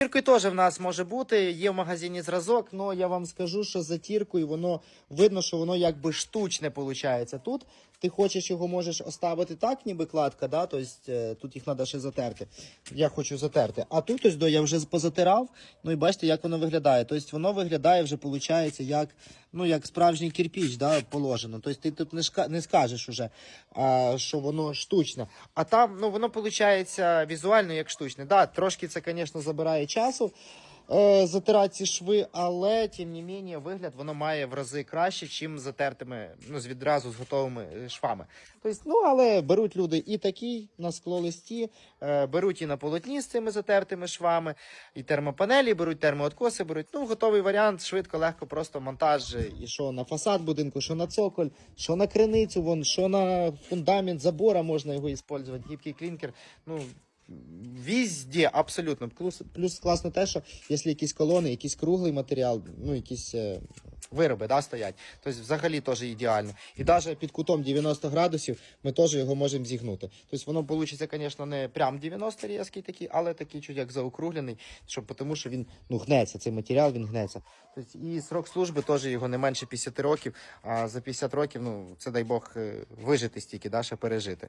Затіркою теж в нас може бути, є в магазині зразок, але я вам скажу, що за тіркою воно видно, що воно якби штучне виходить. Тут ти хочеш його можеш оставити так, ніби кладка, да? тобто е, тут їх треба ще затерти. Я хочу затерти. А тут ось до я вже позатирав, ну і бачите, як воно виглядає. Тобто воно виглядає вже, виходить, як, ну, як справжній кирпіч, да, положено. Тобто ти тут не, шка- не скажеш уже, а, що воно штучне. А там ну, воно виходить візуально як штучне. Да, трошки це, звісно, забирає часу затирати ці шви, але тим не менше вигляд воно має в рази краще, чим затертими, ну, відразу з готовими е, швами. Тобто, ну, але беруть люди і такі на склолисті, е, беруть і на полотні з цими затертими швами, і термопанелі, беруть термооткоси, беруть. Ну, готовий варіант, швидко, легко, просто монтаж. е, І що на фасад будинку, що на цоколь, що на криницю, вон, що на фундамент забора можна його використовувати, гібкий клінкер. Ну, Везде, абсолютно. Плюс, плюс класно те, що якщо якісь колони, якийсь круглий матеріал, ну якісь е, вироби да, стоять, тобто взагалі теж ідеально. І навіть під кутом 90 градусів ми теж його можемо зігнути. Тобто воно вийде, звісно, не прям 90 різкий такий, але такий чуть як заокруглений, щоб, тому що він ну, гнеться, цей матеріал він гнеться. Тобто, і срок служби теж його не менше 50 років, а за 50 років, ну, це дай Бог е, вижити стільки, да, ще пережити.